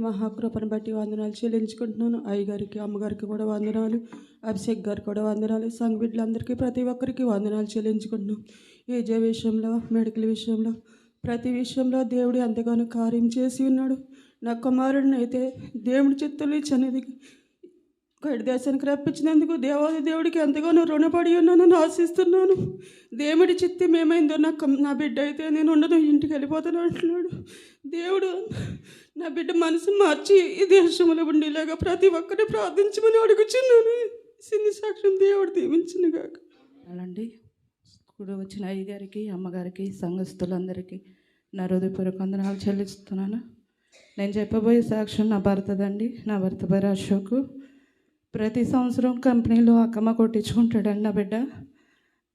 ఇచ్చిన మహాకృపను బట్టి వందనాలు చెల్లించుకుంటున్నాను. అయ్యగారికి అమ్మగారికి కూడా వందనాలు. అభిషేక్ గారికి కూడా వందనాలు. సంఘ బిడ్డలందరికీ ప్రతి ఒక్కరికి వందనాలు చెల్లించుకుంటున్నాం ఏజే విషయంలో మెడికల్ విషయంలో ప్రతి విషయంలో దేవుడు ఎంతగానో కార్యం చేసి ఉన్నాడు. నా కుమారుడిని అయితే దేవుడి చిత్తులు ఇచ్చనేది కడి దేశానికి రప్పించినందుకు దేవాది దేవుడికి ఎంతగానో రుణపడి ఉన్నానని ఆశిస్తున్నాను. దేవుడి చిత్తం ఏమైందో నా నా బిడ్డ అయితే నేను ఉండను ఇంటికి వెళ్ళిపోతాను అంటున్నాడు. దేవుడు నా బిడ్డ మనసు మార్చి ఈ దేశంలో ఉండేలాగా ప్రతి ఒక్కరిని ప్రార్థించమని అడుగుచున్నాను. సిన్ని సాక్ష్యం దేవుడు దీవించిన గాక. అలాండి కూడా వచ్చిన అయ్యగారికి అమ్మగారికి సంఘస్థులందరికీ నా హృదయపూర్వక వందనాలు చెల్లిస్తున్నాను. నేను చెప్పబోయే సాక్ష్యం నా భర్తదండి. నా భర్త పేరు అశోక్. ప్రతి సంవత్సరం కంపెనీలో అక్కమ్మ కొట్టించుకుంటాడండి నా బిడ్డ.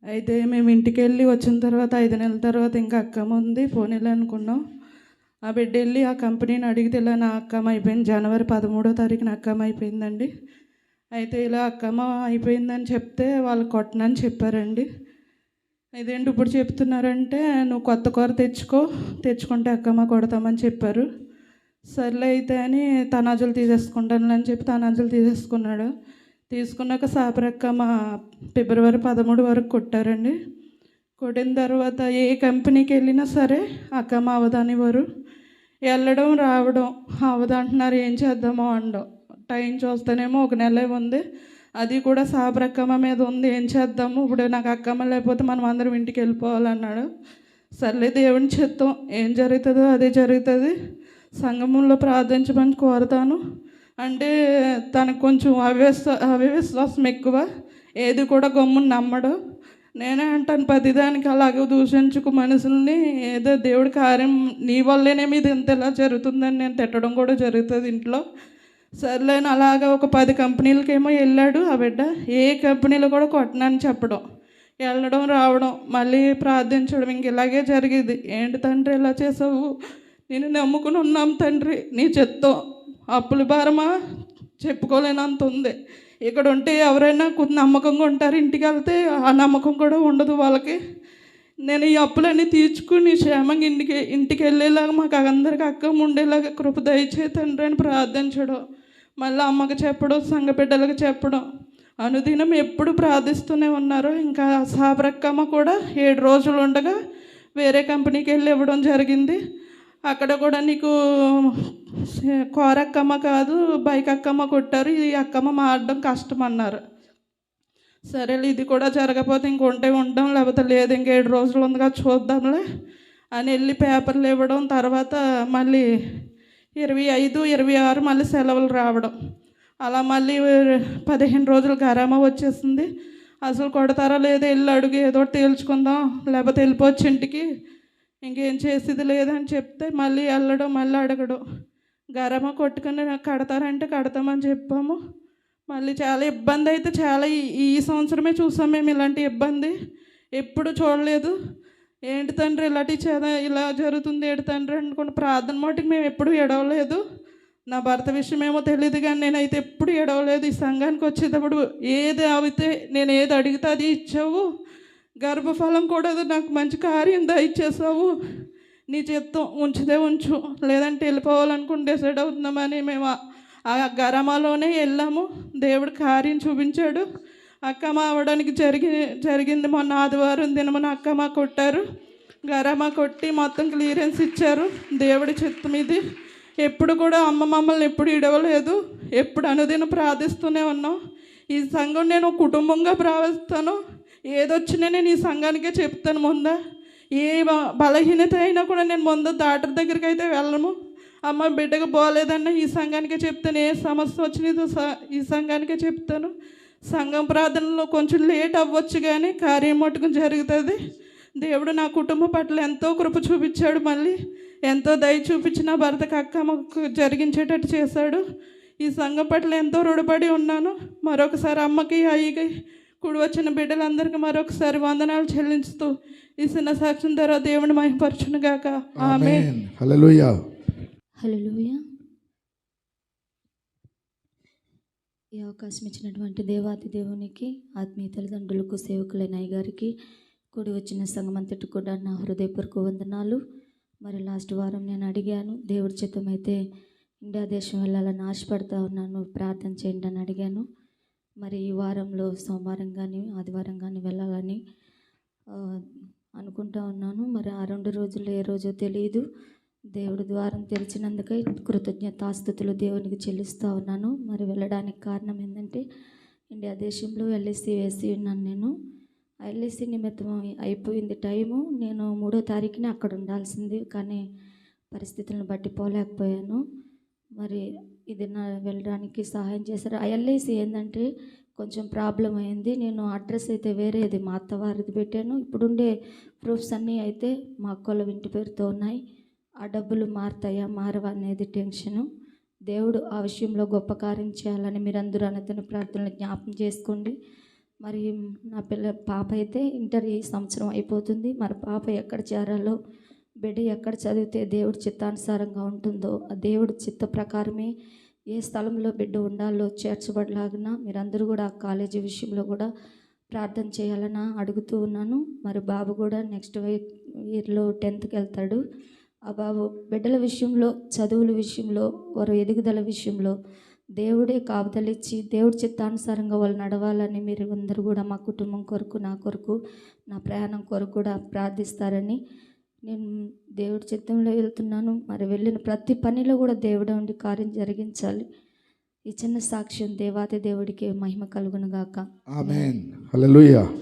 అయితే మేము ఇంటికి వెళ్ళి వచ్చిన తర్వాత ఐదు నెలల తర్వాత ఇంకా అక్కమ్మ ఉంది. పోనీలే అనుకున్నాం. ఆ బిడ్డ వెళ్ళి ఆ కంపెనీని అడిగితే ఇలా నా అక్కమ్మ అయిపోయింది. జనవరి పదమూడో తారీఖున అక్కమ్మ అయిపోయిందండి. అయితే ఇలా అక్కమ్మ అయిపోయిందని చెప్తే వాళ్ళు కొట్టనని చెప్పారండి. ఇదేంటి ఇప్పుడు చెప్తున్నారంటే నువ్వు కొత్త కూర తెచ్చుకో తెచ్చుకుంటే అక్కమ్మ కొడతామని చెప్పారు. సర్లే అయితే అని తనాజులు తీసేసుకుంటాను అని చెప్పి తనాజులు తీసేసుకున్నాడు. తీసుకున్నాక సాపరక్కమ్మ ఫిబ్రవరి పదమూడు వరకు కొట్టారండి. కొట్టిన తర్వాత ఏ కంపెనీకి వెళ్ళినా సరే అక్కమ్మ అవదానివ్వరు వెళ్ళడం రావడం. అవదంటున్నారు ఏం చేద్దామో అండం టైం చూస్తేనేమో ఒక నెల ఉంది. అది కూడా సాబరక్కమ్మ మీద ఉంది. ఏం చేద్దాము? ఇప్పుడు నాకు అక్కమ్మ లేకపోతే మనం అందరం ఇంటికి వెళ్ళిపోవాలన్నాడు. సర్లే దేవుని చిత్తం. ఏం జరుగుతుందో అదే జరుగుతుంది. సంగమంలో ప్రార్థించమని కోరుతాను. అంటే తనకు కొంచెం అవిశ్వా అవిశ్వాసం ఎక్కువ. ఏది కూడా గమ్మున నమ్మడు. నేనే అంటాను ప్రతిదానికి అలాగే దూషించుకు మనుషుల్ని ఏదో దేవుడి కార్యం నీ వల్లేనే మీద ఇంత ఇలా జరుగుతుందని నేను తిట్టడం కూడా జరుగుతుంది ఇంట్లో. సర్లేని అలాగా ఒక పది కంపెనీలకేమో వెళ్ళాడు ఆ బిడ్డ. ఏ కంపెనీలో కూడా కొట్టనని చెప్పడం. వెళ్ళడం రావడం మళ్ళీ ప్రార్థించడం ఇంక ఇలాగే జరిగేది. ఏంటి తండ్రి ఇలా చేసావు? నేను నమ్ముకుని ఉన్నాం తండ్రి. నీ చెత్తం. అప్పుల భారమా? చెప్పుకోలేనంత ఉంది. ఇక్కడ ఉంటే ఎవరైనా కొంత నమ్మకంగా ఉంటారు ఇంటికి వెళ్తే ఆ నమ్మకం కూడా ఉండదు వాళ్ళకి. నేను ఈ అప్పులన్నీ తీర్చుకుని క్షేమంగా ఇంటికి ఇంటికి వెళ్ళేలాగా మాకు అందరికి అక్కం ఉండేలాగా కృప దయచే తండ్రి అని ప్రార్థించడం మళ్ళీ అమ్మకి చెప్పడం సంఘ బిడ్డలకు చెప్పడం. అనుదినం ఎప్పుడు ప్రార్థిస్తూనే ఉన్నారు ఇంకా సాబరక్కమ్మ కూడా ఏడు రోజులు ఉండగా వేరే కంపెనీకి వెళ్ళి ఇవ్వడం జరిగింది. అక్కడ కూడా నీకు కోరక్కమ్మ కాదు బైక్ అక్కమ్మ కొట్టారు. ఈ అక్కమ్మ మారడం కష్టం అన్నారు సరేలే ఇది కూడా జరగకపోతే ఇంకొంటే ఉండడం ఉంటాం లేకపోతే లేదు ఇంక ఏడు రోజులు ఉందిగా చూద్దాంలే అని వెళ్ళి పేపర్లు ఇవ్వడం తర్వాత మళ్ళీ ఇరవై ఐదు ఇరవై ఆరు మళ్ళీ సెలవులు రావడం. అలా మళ్ళీ పదిహేను రోజులు గరామా వచ్చేసింది. అసలు కొడతారా లేదా వెళ్ళి అడుగు ఏదో తేల్చుకుందాం లేకపోతే వెళ్ళిపోవచ్చు ఇంటికి ఇంకేం చేసేది లేదని చెప్తే మళ్ళీ వెళ్ళడం మళ్ళీ అడగడం. గరమ కొట్టుకుని నాకు కడతారంటే కడతామని చెప్పాము. మళ్ళీ చాలా ఇబ్బంది అయితే చాలా ఈ- ఈ సంవత్సరమే చూసాం మేము ఇలాంటి ఇబ్బంది. ఎప్పుడు చూడలేదు. ఏంటి తండ్రి ఇలాంటి చేద ఇలా జరుగుతుంది ఏంటి తండ్రి అనుకున్న ప్రార్థన మటుకు మేము ఎప్పుడు ఎడవలేదు నా భర్త విషయం ఏమో తెలియదు కానీ నేనైతే ఎప్పుడు ఎడవలేదు ఈ సంఘానికి వచ్చేటప్పుడు ఏది అవితే నేను ఏది అడిగితే అది ఇచ్చావు. గర్భఫలం కూడా నాకు మంచి కార్యం దయచేసావు. నీ చిత్తం ఉంచితే ఉంచు. లేదంటే వెళ్ళిపోవాలనుకుని డిసైడ్ అవుతున్నామని మేము ఆ- గరమాలోనే వెళ్ళాము. దేవుడు కార్యం చూపించాడు. అక్కమ్మ అవడానికి జరిగి జరిగింది మొన్న ఆదివారం దినమున అక్కమ్మ కొట్టారు. గరమా కొట్టి మొత్తం క్లియరెన్స్ ఇచ్చారు. దేవుడి చిత్తం ఇది ఎప్పుడు కూడా అమ్మ మమ్మల్ని ఎప్పుడు ఇడవలేదు. ఎప్పుడు అనుదిన ప్రార్థిస్తూనే ఉన్నాం. ఈ సంఘం నేను కుటుంబంగా ప్రార్థిస్తాను. ఏదొచ్చినా నేను ఈ సంఘానికే చెప్తాను ముందా? ఏ బలహీనత అయినా కూడా నేను ముందు డాక్టర్ దగ్గరికి అయితే వెళ్ళము అమ్మ బిడ్డకు బాగోలేదన్న ఈ సంఘానికే చెప్తాను. ఏ సమస్య వచ్చినదో ఈ సంఘానికే చెప్తాను. సంఘం ప్రార్థనలో కొంచెం లేట్ అవ్వచ్చు కానీ కార్యం మటుకు జరుగుతుంది. దేవుడు నా కుటుంబం పట్ల ఎంతో కృప చూపించాడు మళ్ళీ. ఎంతో దయ చూపించి నా భర్తకు అక్కమ్మకు జరిగించేటట్టు చేశాడు. ఈ సంఘం పట్ల ఎంతో రుణపడి ఉన్నాను. మరొకసారి అమ్మకి అయ్యకి కూడి వచ్చిన బిడ్డలందరికీ మరొకసారి వందనాలు చెల్లించుతూ ఈ చిన్న సాక్ష్యం ద్వారా దేవుని మహిమపరచును గాక. ఆమె ఆమేన్. హల్లెలూయా. హల్లెలూయ. ఈ అవకాశం ఇచ్చినటువంటి దేవాతి దేవునికి ఆత్మీయ తల్లిదండ్రులకు సేవకులైన అయ్యగారికి కూడి వచ్చిన సంఘం అంతటి కూడా నా హృదయపూర్వక వందనాలు. మరి లాస్ట్ వారం నేను అడిగాను దేవుడి చిత్తం అయితే ఇండియా దేశం వెళ్ళాలని ఆశపడతా ఉన్నాను ప్రార్థన చేయండి అని అడిగాను. మరి ఈ వారంలో సోమవారం కానీ ఆదివారం కానీ వెళ్ళాలని అనుకుంటా ఉన్నాను. మరి ఆ రెండు రోజుల్లో ఏ రోజో తెలియదు దేవుడు ద్వారం తెరిచినందుకై కృతజ్ఞతాస్థుతులు దేవునికి చెల్లిస్తూ ఉన్నాను. మరి వెళ్ళడానికి కారణం ఏంటంటే ఇండియా దేశంలో ఎల్ఐసి వేసి ఉన్నాను నేను. ఎల్ఐసి నిమిత్తం అయిపోయింది టైము. నేను మూడో తారీఖున అక్కడ ఉండాల్సింది కానీ పరిస్థితులను బట్టి పోలేకపోయాను. మరి ఇది నా వెళ్ళడానికి సహాయం చేశారు. ఎల్ఐసి ఏంటంటే కొంచెం ప్రాబ్లం అయింది. నేను అడ్రస్ అయితే వేరేది మా అత్తవారిది పెట్టాను. ఇప్పుడుండే ప్రూఫ్స్ అన్నీ అయితే మా అక్కల ఇంటి పేరుతో ఉన్నాయి. ఆ డబ్బులు మారుతాయా మారవా అనేది టెన్షను. దేవుడు ఆ విషయంలో గొప్ప కార్యం చేయాలని మీరందరూ అన్నతన ప్రార్థనలు జ్ఞాపం చేసుకోండి. మరి నా పిల్ల పాప అయితే ఇంటర్ ఈ సంవత్సరం అయిపోతుంది. మరి పాప ఎక్కడ చేరాలో బిడ్డ ఎక్కడ చదివితే దేవుడి చిత్తానుసారంగా ఉంటుందో ఆ దేవుడి చిత్త ప్రకారమే ఏ స్థలంలో బిడ్డ ఉండాలో చేర్చబడలాగిన మీరందరూ కూడా ఆ కాలేజీ విషయంలో కూడా ప్రార్థన చేయాలని అడుగుతూ ఉన్నాను. మరి బాబు కూడా నెక్స్ట్ ఇయర్లో టెన్త్కి వెళ్తాడు. ఆ బాబు బిడ్డల విషయంలో చదువుల విషయంలో వారు ఎదుగుదల విషయంలో దేవుడే కాపుదలిచ్చి దేవుడి చిత్తానుసారంగా వాళ్ళు నడవాలని మీరు అందరూ కూడా మా కుటుంబం కొరకు నా కొరకు నా ప్రయాణం కొరకు కూడా ప్రార్థిస్తారని నేను దేవుడి చిత్తంలో వెళ్తున్నాను. మరి వెళ్ళిన ప్రతి పనిలో కూడా దేవుడే ఉండి కార్యం జరిగించాలి. ఈ చిన్న సాక్ష్యం దేవాతి దేవుడికి మహిమ కలుగును గాక. ఆమెన్. హల్లెలూయా.